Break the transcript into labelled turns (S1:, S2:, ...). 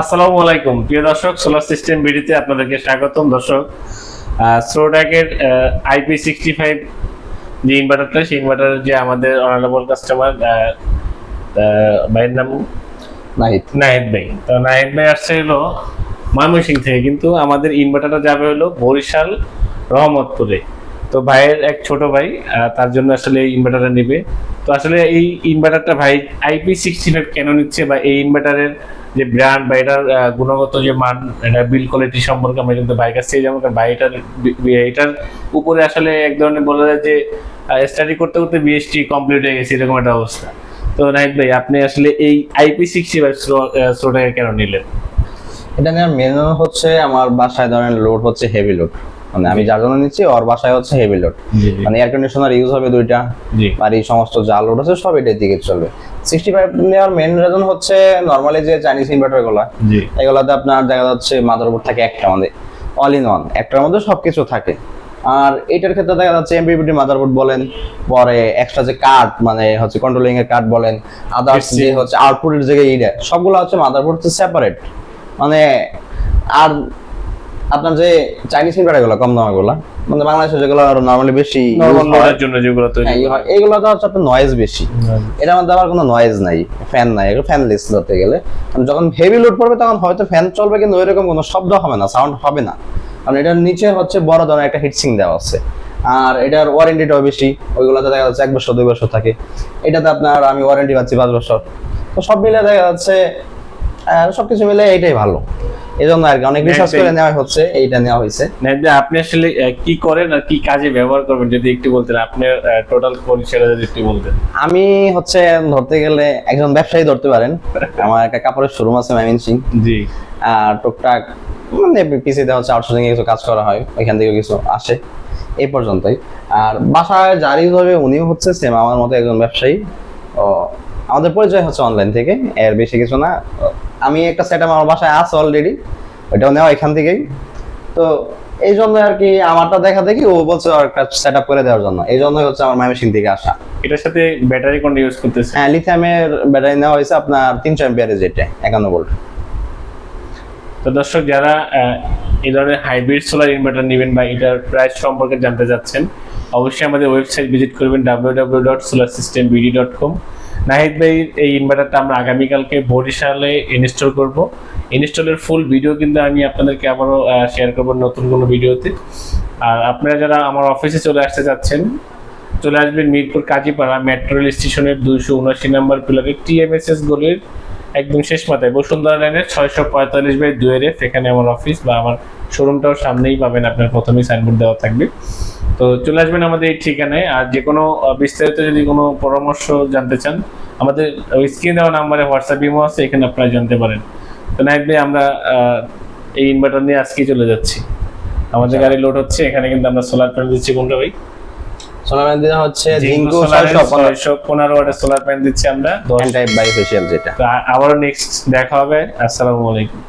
S1: আসসালামু আলাইকুম। প্রিয় দর্শক সোলার সিস্টেম বিডিতে আপনাদেরকে স্বাগতম। দর্শক স্রোডাকের আইপি সিক্সটি ফাইভ যে ইনভার্টারটা সেই ইনভার্টারের যে আমাদের অনারেবল কাস্টমার ভাইয়ের নাম?
S2: নাহিদ।
S1: নাহিদ ভাই। তো নাহিদ ভাই আসছে হলো ময়মনসিং থেকে কিন্তু আমাদের ইনভার্টারটা যাবে হলো বরিশাল রহমতপুরে। তো ভাইয়ের এক ছোট ভাই তার জন্য আসলে এই ইনভার্টারটা নেবে। তো আসলে এই ইনভার্টারটা ভাই আইপি সিক্সটি ফাইভ কেন নিচ্ছে বা এই ইনভার্টারের যে ব্র্যান্ড বা এটার গুণগত যে মান, এটা বিল কোয়ালিটি সম্পর্কে আমরা কিন্তু কাছ থেকে যেমন ভাই এটার বি- বি- এটার উপরে আসলে এক ধরনের বলা যায় যে স্টাডি করতে করতে বিএসটি কমপ্লিট হয়ে গেছে, এরকম একটা অবস্থা। তো নাইট ভাই, আপনি আসলে এই আইপি সিক্সটি ফাইভ স্লোটাকে কেন নিলেন?
S2: এটা নেওয়ার মেন হচ্ছে আমার বাসায় ধরেন লোড হচ্ছে হেভি লোড মানে আমি যার জন্য নিচ্ছি ওর বাসায় হচ্ছে হেভি লোড মানে এয়ার কন্ডিশনার ইউজ হবে দুইটা
S1: জি।
S2: বাড়ির সমস্ত যা লোড আছে সব এটার দিকে চলবে। সিক্সটি ফাইভ নেওয়ার মেন রিজন হচ্ছে নর্মালি যে চাইনিজ
S1: ইনভার্টারগুলো
S2: এগুলোতে আপনার দেখা যাচ্ছে মাদারবোর্ড থাকে একটা আমাদের অল ইন ওয়ান একটার মধ্যে সবকিছু থাকে। আর এটার ক্ষেত্রে দেখা যাচ্ছে এমপিপিটি মাদারবোর্ড বলেন পরে এক্সট্রা যে কার্ড মানে হচ্ছে কন্ট্রোলিং এর কার্ড বলেন আদার্স যে হচ্ছে আউটপুটের জায়গায় এইটা সবগুলো হচ্ছে মাদারবোর্ড সেপারেট মানে আর আপনার যে চাইনিজ ইনভার্টারগুলো কম দামে গুলো মানে বাংলাদেশে যেগুলো নর্মালি বেশি
S1: নরমাল জন্য যেগুলো তৈরি
S2: হ্যাঁ,
S1: হয়।
S2: এইগুলো তো হচ্ছে আপনার নয়েজ বেশি। এটার মধ্যে আবার কোনো নয়েজ নাই ফ্যান নাই এগুলো ফ্যানলেস ধরতে গেলে। যখন হেভি লোড পড়বে তখন হয়তো ফ্যান চলবে কিন্তু ওইরকম কোনো শব্দ হবে না সাউন্ড হবে না। কারণ এটার নিচে হচ্ছে বড় ধরনের একটা হিটসিং দেওয়া আছে। আর এটার ওয়ারেন্টিটাও বেশি ওইগুলোতে দেখা যাচ্ছে এক বছর দুই বছর থাকে। এটাতে আপনার আমি ওয়ারেন্টি পাচ্ছি পাঁচ বছর। তো সব মিলে দেখা যাচ্ছে সবকিছু মিলে এটাই ভালো। এই জন্য আর অনেক রিসার্চ করে নেওয়া হচ্ছে এইটা নেওয়া হয়েছে।
S1: আপনি আসলে কি করেন আর কি কাজে ব্যবহার করবেন যদি একটু বলতেন আপনার টোটাল পরিচয়টা যদি একটু বলতেন।
S2: আমি হচ্ছে ধরতে গেলে একজন ব্যবসায়ী ধরতে পারেন। আমার একটা কাপড়ের শোরুম আছে ময়মনসিং
S1: জি।
S2: আর টুকটাক মানে পিসিতে হচ্ছে আউটসোর্সিং এ কিছু কাজ করা হয় ওইখান থেকে কিছু আসে এই পর্যন্তই। আর বাসায় ইউজ হবে উনিও হচ্ছে সেম আমার মতো একজন ব্যবসায়ী। ও আমাদের পরিচয় হচ্ছে অনলাইন থেকে এর বেশি কিছু না। আমি একটা সেট আমার বাসায় আছে অলরেডি ওইটাও নেওয়া এখান থেকেই। তো এই জন্য আর কি আমারটা দেখা দেখি ও বলছে একটা সেট আপ করে দেওয়ার জন্য। এই জন্যই হচ্ছে আমার ময়মনসিং থেকে আসা।
S1: এটার সাথে ব্যাটারি কোনটা ইউজ করতেছে?
S2: হ্যাঁ লিথিয়ামের ব্যাটারি নেওয়া হয়েছে আপনার তিনশো এম্পিয়ারের যেটা একান্ন ভোল্ট
S1: তো দর্শক যারা এই ধরনের হাইব্রিড সোলার ইনভার্টার নেবেন বা এটার প্রাইস সম্পর্কে জানতে চাচ্ছেন অবশ্যই আমাদের ওয়েবসাইট ভিজিট করবেন W W dot solar system BD dot com Nahid ভাই, এই ইনভার্টারটা আমরা আগামীকালকে বরিশালে ইনস্টল করব। ইনস্টলের ফুল ভিডিও কিন্তু আমি আপনাদেরকে আবারও শেয়ার করব নতুন কোনো ভিডিওতে আর আপনারা যারা আমার অফিসে চলে আসতে চাচ্ছেন চলে আসবেন মিরপুর কাজীপাড়া মেট্রো রেল স্টেশনের দুইশো উনআশি নাম্বার পিলারে টিএমএসএস গলির একদম শেষ মাথায়, বসুন্ধরা লাইনের ছয়শো পঁয়তাল্লিশ বাই দুয়ের এখানে আমার অফিস বা আমার শোরুমটাও সামনেই পাবেন আপনার প্রথমেই সাইনবোর্ড দেওয়া থাকবে। তো চলে আসবেন আমাদের এই ঠিকানায়। আর যে কোনো বিস্তারিত যদি কোনো পরামর্শ জানতে চান আমাদের স্ক্রিন দেওয়া নাম্বারে হোয়াটসঅ্যাপ ইমো আছে এখানে আপনারা জানতে পারেন। তো নাইট ভাই আমরা এই ইনভার্টার নিয়ে আজকে চলে যাচ্ছি। আমাদের গাড়ি লোড হচ্ছে এখানে কিন্তু আমরা সোলার প্যানেল দিচ্ছি কোনটা ভাই?
S2: সোলার দিনা হচ্ছে
S1: জিঙ্কো
S2: জিঙ্কো
S1: সোলারের
S2: ছয়শো পনেরো।
S1: ছয়শো পনেরো ওয়াটের সোলার প্যানেল দিচ্ছি আমরা। দশ
S2: টাইপ বাই ফেশিয়াল যেটা।
S1: আবারও নেক্সট দেখা হবে। আসসালামু আলাইকুম।